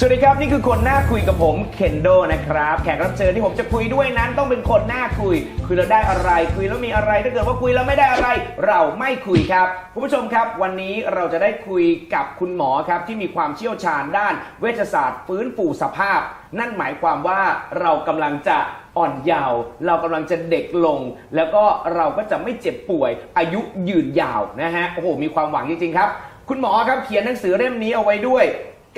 สวัสดีครับ นี่คือคนหน้าคุยกับผมเคนโดนะครับ แขกรับเชิญที่ผมจะคุยด้วยนั้นต้องเป็นคนหน้าคุย คุยแล้วได้อะไร คุยแล้วมีอะไรถ้าเกิดว่าคุยแล้วไม่ได้อะไร เราไม่คุยครับคุณผู้ชมครับ วันนี้เราจะได้คุยกับคุณหมอครับที่มีความเชี่ยวชาญด้าน เวชศาสตร์ฟื้นฟูสภาพ นั่นหมายความว่าเรากำลังจะอ่อนเยาว์เรากำลังจะเด็กลง แล้วก็เราก็จะไม่เจ็บป่วย อายุยืนยาวนะฮะโอ้โหมีความหวังจริงๆครับ คุณหมอครับเขียนหนังสือเล่มนี้เอาไว้ด้วย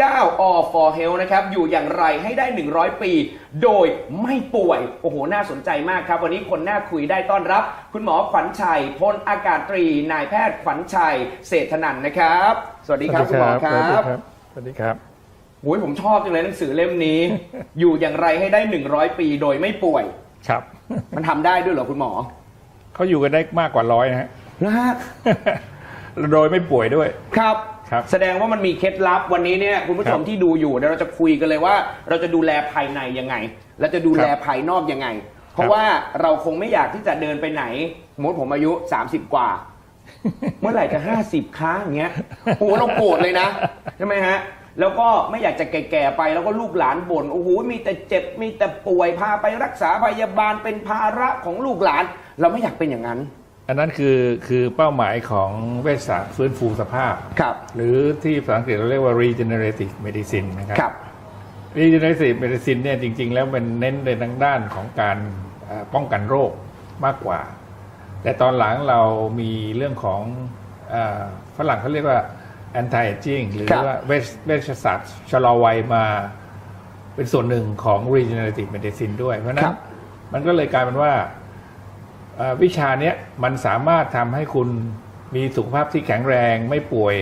9 All for Health นะครับ อยู่อย่างไรให้ได้ 100 ปี โดยไม่ป่วย โอ้โห น่าสนใจมากครับ วันนี้คนน่าคุยได้ต้อนรับ คุณหมอขวัญชัยพลอากาศตรี นายแพทย์ขวัญชัย เศรษฐนันท์นะครับ สวัสดีครับ คุณหมอครับสวัสดีครับโอ้ยผมชอบจังเลยหนังสือเล่มนี้ อยู่อย่างไรให้ได้ 100 ปีโดยไม่ป่วย ครับ มันทำได้ด้วยเหรอคุณหมอ เขาอยู่กันได้มากกว่าร้อยนะฮะนะฮะโดยไม่ป่วยด้วย ครับ ครับแสดงว่ามันมีเคล็ดลับวันนี้เนี่ยคุณผู้ชมครับที่ดูอยู่เดี๋ยวเราจะคุยกันเลยว่า เราจะดูแลภายในยังไง และจะดูแลครับภายนอกยังไง เพราะครับว่าเราคงไม่อยากที่จะเดินไปไหนสมมติผมอายุ 30 กว่า เมื่อไหร่จะ 50ครั้งอย่างเงี้ยโอ้โหเราโกรธเลยนะ ใช่ไหมฮะ แล้วก็ไม่อยากจะแก่ๆไปแล้วก็ลูกหลานบ่นโอ้โหมีแต่เจ็บมีแต่ป่วยพาไปรักษาพยาบาลเป็นภาระของลูกหลาน เราไม่อยากเป็นอย่างนั้น อันนั้นคือคือเป้าหมายของเวชศาสตร์ฟื้นฟูสภาพ ครับ หรือที่ภาษาอังกฤษเราเรียกว่า regenerative medicine นะครับ ครับ regenerative medicine เนี่ยจริง ๆ แล้วมันเน้นในทางด้านของการเอ่อป้องกันโรคมากกว่า แต่ตอนหลังเรามีเรื่องของเออฝรั่งเขาเรียกว่า anti aging หรือครับ ว่าเวชเวชศาสตร์ชะลอวัยมาเป็นส่วนหนึ่งของ regenerative medicine ด้วย เพราะฉะนั้ครันบมันก็เลยกลายเป็นว่าเอ่อ วิชาเนี้ยมันสามารถทำให้คุณมีสุขภาพที่แข็งแรงไม่ป่วย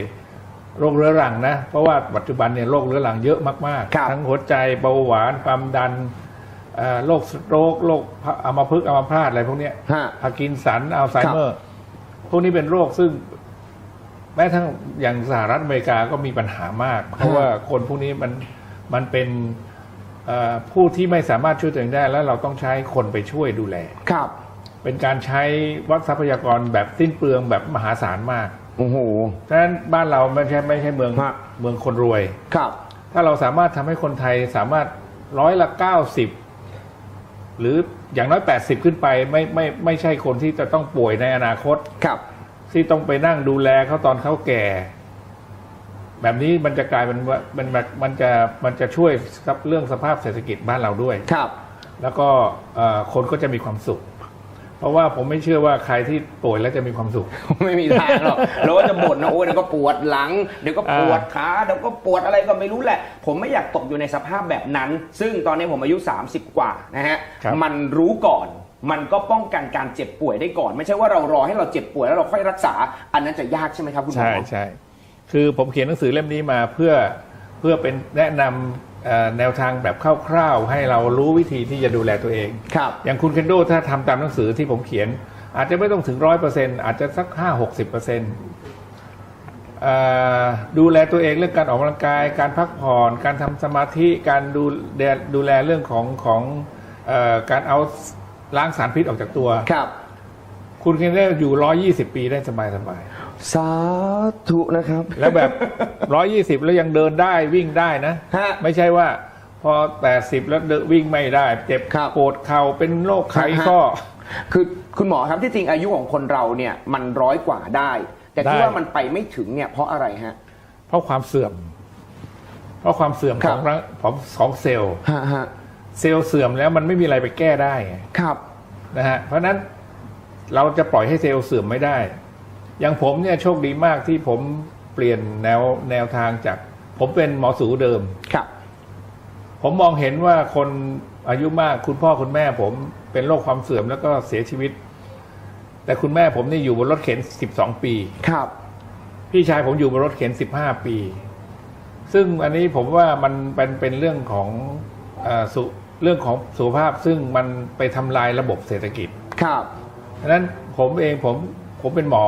โรคเรื้อรังนะ เพราะว่าปัจจุบันเนี่ยโรคเรื้อรังเยอะมากครับๆทั้งหัวใจเบาหวานความดันเอ่อโรคสโตรกโรคอัมพฤกษ์อัมพาตอะไรพวกเนี้ยฮะพาร์กินสันอัลไซเมอร์ พวกนี้เป็นโรคซึ่ง แม้ทั้งอย่างสหรัฐอเมริกาก็มีปัญหามาก เพราะว่าคนพวกนี้มันมันเป็นเอ่อผู้ที่ไม่สามารถช่วยตัวเองได้ แล้วเราต้องใช้คนไปช่วยดูแลครับ เป็นการใช้วัดทรัพยากรแบบสิ้นเปลืองแบบมหาศาลมากโอ้โหฉะนั้นบ้านเราไม่ใช่ไม่ใช่เมืองฮะ เมืองคนรวย ครับ ถ้าเราสามารถทำให้คนไทยสามารถร้อยละเก้าสิบหรืออย่างน้อยแปดสิบขึ้นไปไม่ไม่ไม่ใช่คนที่จะต้องป่วยในอนาคต ครับ ที่ต้องไปนั่งดูแลเขาตอนเขาแก่ แบบนี้มันจะกลายเป็นว่ามันมันมันจะมันจะช่วยกับเรื่องสภาพเศรษฐกิจบ้านเราด้วย ครับ แล้วก็เอ่อคนก็จะมีความสุข เพราะว่าผมไม่เชื่อว่าใครที่ป่วยแล้วจะมีความสุข ไม่มีทางหรอกเราก็จะบ่นนะโอ้ยเดี๋ยวก็ปวดหลัง เดี๋ยวก็ปวดขาเดี๋ยวก็ปวดอะไรก็ไม่รู้แหละ ผมไม่อยากตกอยู่ในสภาพแบบนั้น ซึ่งตอนนี้ผมอายุ 30 กว่านะฮะครับมันรู้ก่อนมันก็ป้องกันการเจ็บป่วยได้ก่อน ไม่ใช่ว่าเรารอให้เราเจ็บป่วยแล้วเราค่อยรักษา อันนั้นจะยากใช่ไหมครับคุณหมอใช่ใช่คือผมเขียนหนังสือเล่มนี้มาเพื่อเพื่อเป็นแนะนำเอ่อ แนวทางแบบคร่าวๆให้เรารู้วิธีที่จะดูแลตัวเอง ครับ อย่างคุณเคนโดถ้าทำตามหนังสือที่ผมเขียน อาจจะไม่ต้องถึงร้อยเปอร์เซ็นอาจจะสักห้าหกสิบเปอร์เซ็นต์ดูแลตัวเองเรื่องการออกกำลังกาย การพักผ่อน การทำสมาธิ การดูแลดูแลเรื่องของของเออการเอาล้างสารพิษออกจากตัว ครับ คุณเคนโดอยู่ร้อยี่สิบปีได้สบายสบาย สาธุนะครับๆแล้วแบบร้อยี่สิบแล้วยังเดินได้วิ่งได้นะ ฮะ ไม่ใช่ว่า พอแปดสิบแล้วเดินวิ่งไม่ได้ เจ็บครับ ปวดเข่าเป็นโรคไขฮะข้อ คือคุณหมอครับที่จริงอายุของคนเราเนี่ยมันร้อยกว่าได้ แต่ที่ได้ ว่ามันไปไม่ถึงเนี่ยเพราะอะไรฮะ เพราะความเสื่อม เพราะความเสื่อมคขรัอบ งร่างของของเซลล์ ฮะฮะเซลล์เสื่อมแล้วมันไม่มีอะไรไปแก้ได้ไงครับ นะฮะ เพราะฉะนั้นเราจะปล่อยให้เซลล์เสื่อมไม่ได้ อย่างผมเนี่ยโชคดีมากที่ผมเปลี่ยนแนวแนวทางจาก ผมเป็นหมอสูเดิม ครับ ผมมองเห็นว่าคนอายุมากคุณพ่อคุณแม่ ผมเป็นโรคความเสื่อมแล้วก็เสียชีวิต แต่คุณแม่ผมนี่อยู่บนรถเข็น12ปี ครับ พี่ชายผมอยู่บนรถเข็น15ปี ซึ่งอันนี้ผมว่ามันเป็นเป็นเรื่องของเออสุเรื่องของสุขภาพซึ่งมันไปทำลายระบบเศรษฐกิจครับ ฉะนั้นผมเองผมผมเป็นหมอ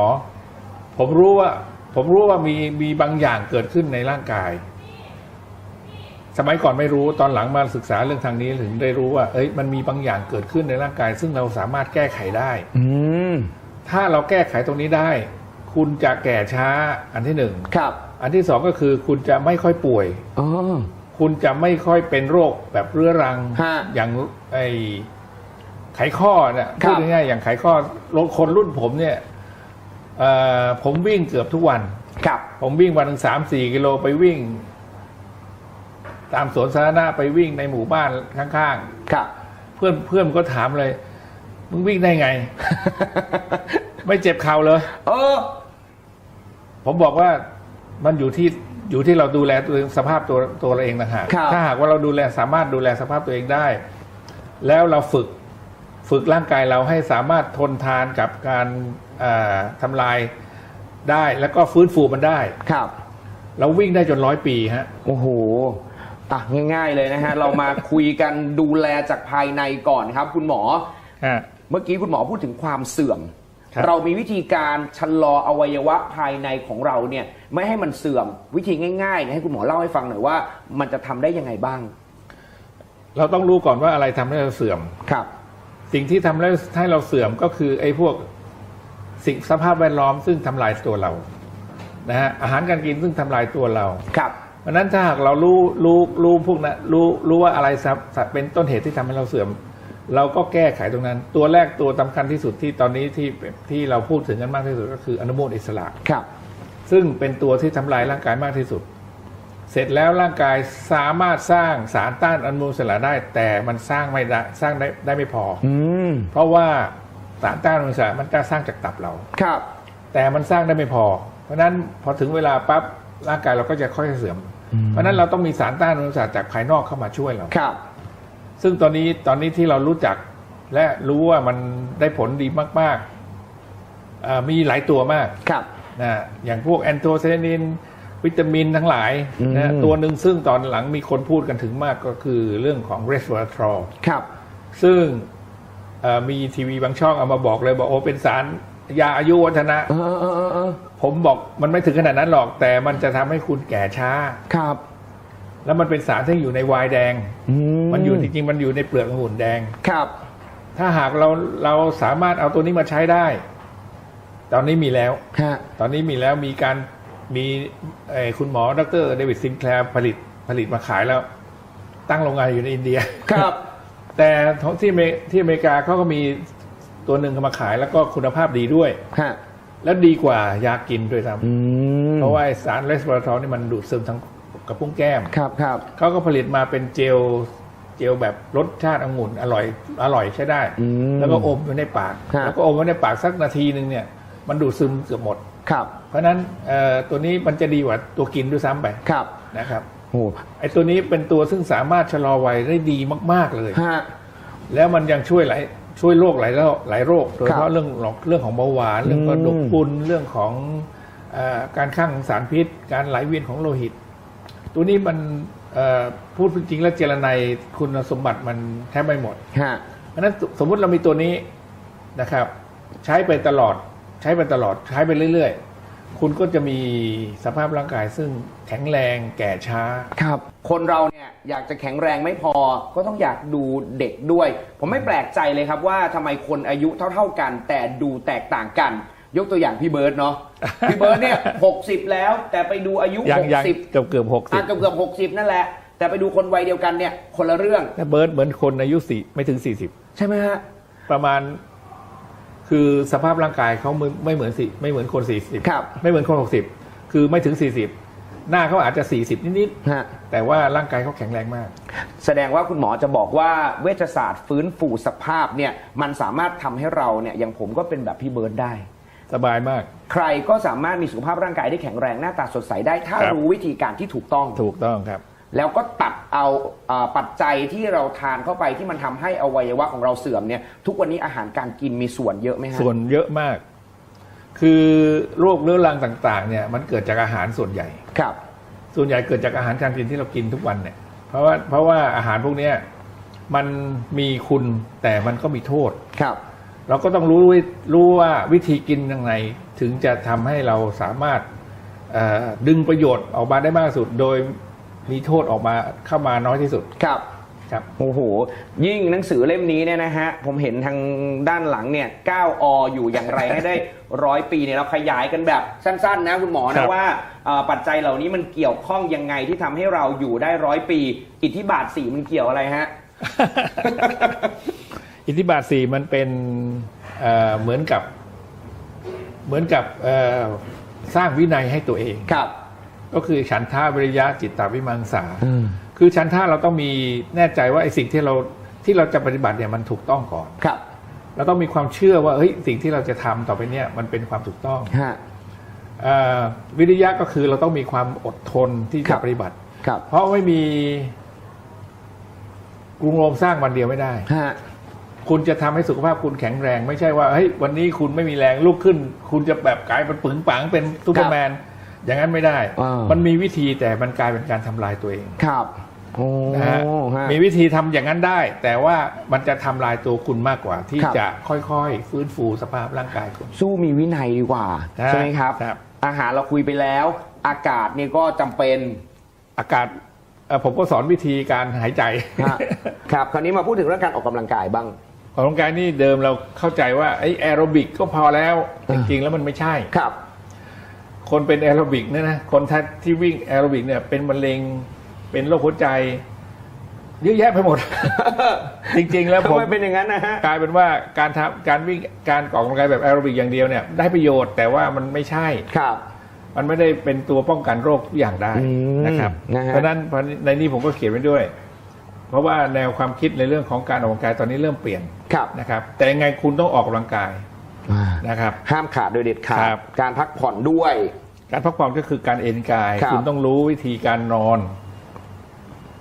ผมรู้ว่า ผมรู้ว่ามีมีบางอย่างเกิดขึ้นในร่างกาย สมัยก่อนไม่รู้ตอนหลังมาศึกษาเรื่องทางนี้ถึงได้รู้ว่า เอ้ยมันมีบางอย่างเกิดขึ้นในร่างกาย ซึ่งเราสามารถแก้ไขได้ อืมถ้าเราแก้ไขตรงนี้ได้ คุณจะแก่ช้าอันที่หนึ่งครับ อันที่สองก็คือคุณจะไม่ค่อยป่วย อ๋อคคุณจะไม่ค่อยเป็นโรคแบบเรื้อรัง ฮะอย่างไอไขข้อเนี่ยครัพูบดง่ายๆอย่างไขข้อคนรุ่นผมเนี่ยเอ่อ ผมวิ่งเกือบทุกวัน ครับ ผมวิ่งวันหนึ่งสามสี่กิโลไปวิ่ง ตามสวนสาธารณะไปวิ่งในหมู่บ้านข้างครับๆเพื่อนเพื่อนก็ถามเลย มึงวิ่งได้ไง ไม่เจ็บเข่าเลย เออ ผมบอกว่ามันอยู่ที่อยู่ที่เราดูแลตัวเองสภาพตัวตัวเราเองนะฮะครับถ้าหากว่าเราดูแลสามารถดูแลสภาพตัวเองได้ แล้วเราฝึก ฝึกร่างกายเราให้สามารถทนทานกับการเอ่อ ทำลายได้แล้วก็ฟื้นฟูมันได้ ครับ เราวิ่งได้จนร้อยปีฮะ โอ้โหอะง่าย ๆเลยนะฮะ เรามาคุยกันดูแลจากภายในก่อนครับ คุณหมอ ฮะ เมื่อกี้คุณหมอพูดถึงความเสื่อม ครับ เรามีวิธีการชะลออวัยวะภายในของเราเนี่ยไม่ให้มันเสื่อมวิธีง่ายๆเนี่ยให้คุณหมอเล่าให้ฟังหน่อยว่า มันจะทำได้ยังไงบ้าง เราต้องรู้ก่อนว่าอะไรทำให้เราเสื่อม ครับ สิ่งที่ทำให้ให้เราเสื่อมก็คือไอ้พวก สิ่งสภาพแวดล้อมซึ่งทำลายตัวเรานะฮะอาหารการกินซึ่งทำลายตัวเราครับเพราะฉะนั้นถ้าหากเรารู้รู้รู้พวกนั้นรู้รู้ว่าอะไรสับสับเป็นต้นเหตุที่ทำให้เราเสื่อม เราก็แก้ไขตรงนั้น ตัวแรกตัวสำคัญที่สุดที่ตอนนี้ที่ที่เราพูดถึงกันมากที่สุดก็คืออนุมูลอิสระครับ ซึ่งเป็นตัวที่ทำลายร่างกายมากที่สุด เสร็จแล้วร่างกายสามารถสร้างสารต้านอนุมูลอิสระได้ แต่มันสร้างไม่ได้สร้างได้ได้ไม่พอ อืมเพราะว่า สารต้านอนุมูลอิสระมันจะสร้างจากตับเรา ครับ แต่มันสร้างได้ไม่พอ เพราะฉะนั้นพอถึงเวลาปั๊บร่างกายเราก็จะค่อยๆเสื่อม เพราะฉะนั้นเราต้องมีสารต้านอนุมูลอิสระจากภายนอกเข้ามาช่วยเรา ครับ ซึ่งตอนนี้ตอนนี้ที่เรารู้จักและรู้ว่ามันได้ผลดีมากๆอ่ามีหลายตัวมาก ครับ นะอย่างพวกแอนโทไซยานิน วิตามินทั้งหลายอืมนะตัวหนึ่งซึ่งตอนหลังมีคนพูดกันถึงมากก็คือเรื่องของเรสเวอร์ทรอลครับ ซึ่งเอ่อ มีทีวีบางช่องเอามาบอกเลยบอกโอ้เป็นสารยาอายุวัฒนะเออเออเออเออผมบอกมันไม่ถึงขนาดนั้นหรอก แต่มันจะทำให้คุณแก่ช้าครับ แล้วมันเป็นสารที่อยู่ในไวน์แดงอืมันอยู่จริงๆมันอยู่ในเปลือกองุ่นแดงครับ ถ้าหากเราเราสามารถเอาตัวนี้มาใช้ได้ ตอนนี้มีแล้วฮะตอนนี้มีแล้วมีการมีเอ่อคุณหมอดรเดวิดซินแคลร์ผลิตผลิตมาขายแล้ว ตั้งโรงงานอยู่ในอินเดียครับ แต่ที่อเมที่อเมริกาเขาก็มีตัวหนึ่งเอามาขายแล้วก็คุณภาพดีด้วย ฮะ แล้วดีกว่ายากินด้วยซ้อืมำเพราะว่าไอ้สารเรสเวอร์ทอลนี่มันดูดซึมทั้งกระพุ้งแก้ม ครับครับ เขาก็ผลิตมาเป็นเจลเจลแบบรสชาติองุ่นอร่อยอร่อยใช้ได้ อืมแล้วก็อมอยู่ในปากฮะแล้วก็อมไว้ในปากสักนาทีหนึ่งเนี่ยมันดูดซึมเกือบหมด ครับ เพราะฉะนั้นเอ่อตัวนี้มันจะดีกว่าตัวกินด้วยซ้ำไปครับ นะครับ โอ้ไอ้ตัวนี้เป็นตัวซึ่งสามารถชะลอวัยได้ดีมาก ๆเลย ฮะ แล้วมันยังช่วยหลายช่วยโรคหลายโรคหลายโรคโดยเฉครัพาะบเรื่องเรื่องของเบาหวาน เรื่องกระดูกอืมพรุนเรื่องของเออการข้างของสารพิษ การไหลเวียนของโลหิต ตัวนี้มันเอ่อพูดจริงๆแล้วเจรไนยคุณสมบัติมันแทบไม่หมด ฮะ เพราะฉะนั้นสมมุติเรามีตัวนี้นะครับ ใช้ไปตลอด ใช้ไปตลอดใช้ไปเรื่อยๆ คุณก็จะมีสภาพร่างกายซึ่งแข็งแรงแก่ช้า ครับ คนเราเนี่ยอยากจะแข็งแรงไม่พอ ก็ต้องอยากดูเด็กด้วย ผมไม่แปลกใจเลยครับว่าทำไมคนอายุเท่า ๆกัน แต่ดูแตกต่างกัน ยกตัวอย่างพี่เบิร์ดเนาะ พี่เบิร์ดเนี่ยหกสิบแล้ว แต่ไปดูอายุ ยังหกยังสิบเกือบเกือบหกสิอะบเกือบเกือบหกสิบนั่นแหละ แต่ไปดูคนวัยเดียวกันเนี่ย คนละเรื่องถ้าเบิร์ดเหมือนคนอายุสี่ไม่ถึงสี่สิบใช่ไหมฮะ ประมาณ คือสภาพร่างกายเขาไม่ไม่เหมือนสี่ไม่เหมือนคนสี่สิบครับไม่เหมือนคนหกสิบคือไม่ถึงสี่สิบหน้าเขาอาจจะสี่สิบนิดฮะ ๆแต่ว่าร่างกายเขาแข็งแรงมาก แสดงว่าคุณหมอจะบอกว่าเวชศาสตร์ฟื้นฟูสภาพเนี่ยมันสามารถทำให้เราเนี่ยอย่างผมก็เป็นแบบพี่เบิร์ดได้ สบายมาก ใครก็สามารถมีสุขภาพร่างกายที่แข็งแรงหน้าตาสดใสได้ ถ้าครับ รู้วิธีการที่ถูกต้อง ถูกต้องครับ แล้วก็ตัดเอาเอ่อปัจจัยที่เราทานเข้าไปที่มันทำให้อวัยวะของเราเสื่อมเนี่ยทุกวันนี้อาหารการกินมีส่วนเยอะไหมฮะ ส่วนเยอะมาก คือโรคเรื้อรังต่างๆเนี่ยมันเกิดจากอาหารส่วนใหญ่ ครับ ส่วนใหญ่เกิดจากอาหารการกินที่เรากินทุกวันเนี่ย เพราะว่าเพราะว่าอาหารพวกเนี้ยมันมีคุณแต่มันก็มีโทษ ครับ เราก็ต้องรู้วิรู้ว่าวิธีกินยังไงถึงจะทำให้เราสามารถเอ่อดึงประโยชน์ออกมาได้มากที่สุด โดย มีโทษออกมาเข้ามาน้อยที่สุด ครับฉครับ โอ้โห ยิ่งหนังสือเล่มนี้เนี่ยนะฮะ ผมเห็นทางด้านหลังเนี่ย 9 อ อยู่อย่างไรให้ได้ร้อยปีเนี่ยเราขยายกันแบบสั้นๆ นะคุณหมอครันะบ ว่าเอ่อปัจจัยเหล่านี้มันเกี่ยวข้องยังไงที่ทำให้เราอยู่ได้ร้อยปี อิทธิบาทสีมันเกี่ยวอะไรฮะ อิทธิบาทสี่มันเป็นเอ่อเหมือนกับ เหมือนกับเอ่อสร้างวินัยให้ตัวเอง ครับ ก็คือฉันทาวิริยะจิตตาวิมังสาคือฉันทาเราต้องมีแน่ใจว่าไอ้สิ่งที่เราที่เราจะปฏิบัติเนี่ยมันถูกต้องก่อนครับ เราต้องมีความเชื่อว่าเฮ้ยสิ่งที่เราจะทำต่อไปเนี่ยมันเป็นความถูกต้องฮะเอ่อวิริยะก็คือเราต้องมีความอดทนที่ครัจะบปฏิบัติครับเพราะไม่มีกรุงโรมสร้างวันเดียวไม่ได้ฮะคุณจะทำให้สุขภาพคุณแข็งแรง ไม่ใช่ว่าเฮ้ยวันนี้คุณไม่มีแรงลุกขึ้น คุณจะแบบกลายเป็นปึงปังเป็นซูเปอร์แมน อย่างนั้นไม่ได้ อ่ามั มันมีวิธีแต่มันกลายเป็นการทำลายตัวเองครับโอ้นะฮะฮะ มีวิธีทำอย่างนั้นได้ แต่ว่ามันจะทำลายตัวคุณมากกว่า ที่ครับ จะค่อยๆ ฟื้นฟูสภาพร่างกายคุณ สู้มีวินัยดีกว่าฮะใช่ไหมครับ ครับ อาหารเราคุยไปแล้ว อากาศเนี่ยก็จำเป็น อากาศเอ่อผมก็สอนวิธีการหายใจ ฮะครับ คราวนี้มาพูดถึงเรื่องการออกกำลังกายบ้างออกกำลังกายนี่เดิมเราเข้าใจว่าไอ้แอโรบิกก็พอแล้วอ่าจริงๆแล้วมันไม่ใช่ ครับ คนเป็นแอโรบิกเนี่ยนะคนที่วิ่งแอโรบิกเนี่ยเป็นมะเร็งเป็นโรคหัวใจเยอะแยะไปหมด จริง ๆ แล้วทำผมไมเป็นอย่างนั้นนะฮะกลายเป็นว่าการทำการวิ่งการออกกำลังกายแบบแอโรบิกอย่างเดียวเนี่ยได้ประโยชน์แต่ว่ามันไม่ใช่ครับ มันไม่ได้เป็นตัวป้องกันโรคทุกอย่างได้อืมนะครับนะฮะเพราะฉะนั้นในนี้ผมก็เขียนไว้ด้วย เพราะว่าแนวความคิดในเรื่องของการออกกำลังกายตอนนี้เริ่มเปลี่ยนครับนะครับ แต่ยังไงคุณต้องออกกำลังกายอ่า นะครับ ห้ามขาดโดยเด็ดขาครัดบการพักผ่อนด้วย การพักผ่อนก็คือการเอนกายครับคุณต้องรู้วิธีการนอน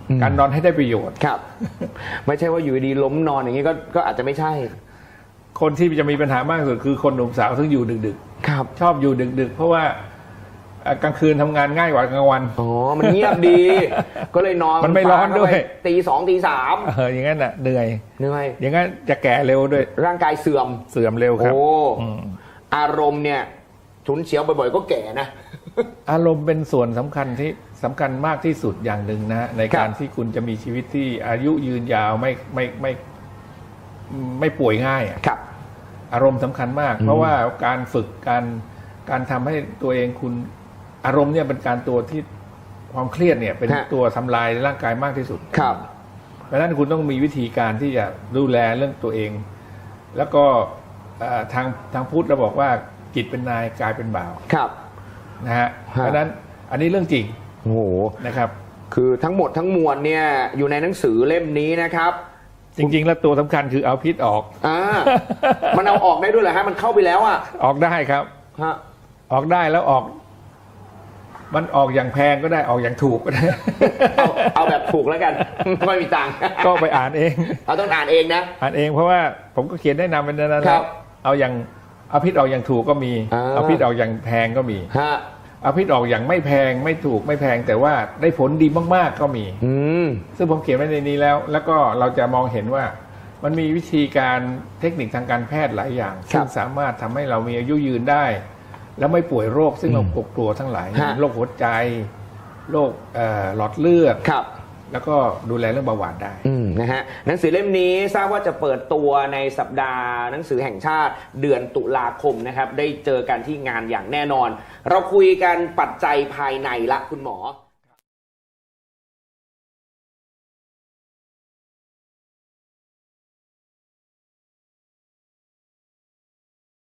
อืมการนอนให้ได้ประโยชน์ ครับ ไม่ใช่ว่าอยู่ดีๆล้มนอนอย่างนี้ก็ก็อาจจะไม่ใช่ คนที่จะมีปัญหามากที่สุดคือคนหนุ่มสาวซึ่งอยู่ดึกครับ ๆ ชอบอยู่ดึก ๆ เพราะว่าเอ่อกลางคืนทำงานง่ายกว่ากลางวัน อ๋อ มันเงียบดี ก็เลยนอนมันไม่ร้อนด้วยฟ้าเข้าไปตีสองตีสามเอออย่างนั้นน่ะเหนื่อย เหนื่อย อย่างนั้นจะแก่เร็วด้วย ร่างกายเสื่อม เสื่อมเร็วครับโอ้อืมอารมณ์เนี่ยฉุนเฉียวบ่อยๆ ก็แก่นะ อารมณ์เป็นส่วนสำคัญที่สำคัญมากที่สุดอย่างหนึ่งนะฮะในครับการที่คุณจะมีชีวิตที่อายุยืนยาวไม่ไม่ไม่ไม่ป่วยง่ายอะ ครับ อารมณ์สำคัญมากอืมเพราะว่าการฝึกการการทำให้ตัวเองคุณ อารมณ์เนี่ยเป็นการตัวที่ความเครียดเนี่ย เป็นฮะ ตัวทำลายร่างกายมากที่สุด ครับ เพราะฉะนั้นคุณต้องมีวิธีการที่จะดูแลเรื่องตัวเอง แล้วก็เอ่อทางทางพุทธเราบอกว่าจิตเป็นนายกายเป็นบ่าวครับ นะฮะเพราะฉะนั้นอันนี้เรื่องจริงโอ้โห นะครับ คือทั้งหมดทั้งมวลเนี่ยอยู่ในหนังสือเล่มนี้นะครับจริง ๆ แล้วตัวสำคัญคือเอาพิษออก อ่า มันเอาออกได้ด้วยเหรอฮะ มันเข้าไปแล้วอะออกได้ครับ ฮะ ออกได้แล้วออก มันออกอย่างแพงก็ได้ออกอย่างถูกก็ได้ เอาเอาแบบถูกแล้วกันไม่มีตังค์ก็ไปอ่านเองเอาต้องอ่านเองนะ อ่านเองเพราะว่าผมก็เขียนแนะนำเป็นนั้นครันะบเอาอย่างเอาพิษออกอย่างถูกก็มีอ่าเอาพิษออกอย่างแพงก็มี ฮะเอาพิษออกอย่างไม่แพงไม่ถูกไม่แพงแต่ว่าได้ผลดีมากๆก็มี อืม ซึ่งผมเขียนไว้ในนี้แล้ว แล้วก็เราจะมองเห็นว่า มันมีวิธีการเทคนิคทางการแพทย์หลายอย่างครับซึ่งสามารถทำให้เรามีอายุยืนได้ แล้วไม่ป่วยโรคซึ่งเราอืมปกกลัวทั้งหลายฮะ โรคหัวใจโรคเอ่อหลอดเลือด ครับ แล้วก็ดูแลเรื่องเบาหวานได้ อืมนะฮะหนังสือเล่มนี้ทราบว่าจะเปิดตัวในสัปดาห์หนังสือแห่งชาติเดือนตุลาคมนะครับ ได้เจอกันที่งานอย่างแน่นอน เราคุยกันปัจจัยภายในละคุณหมอ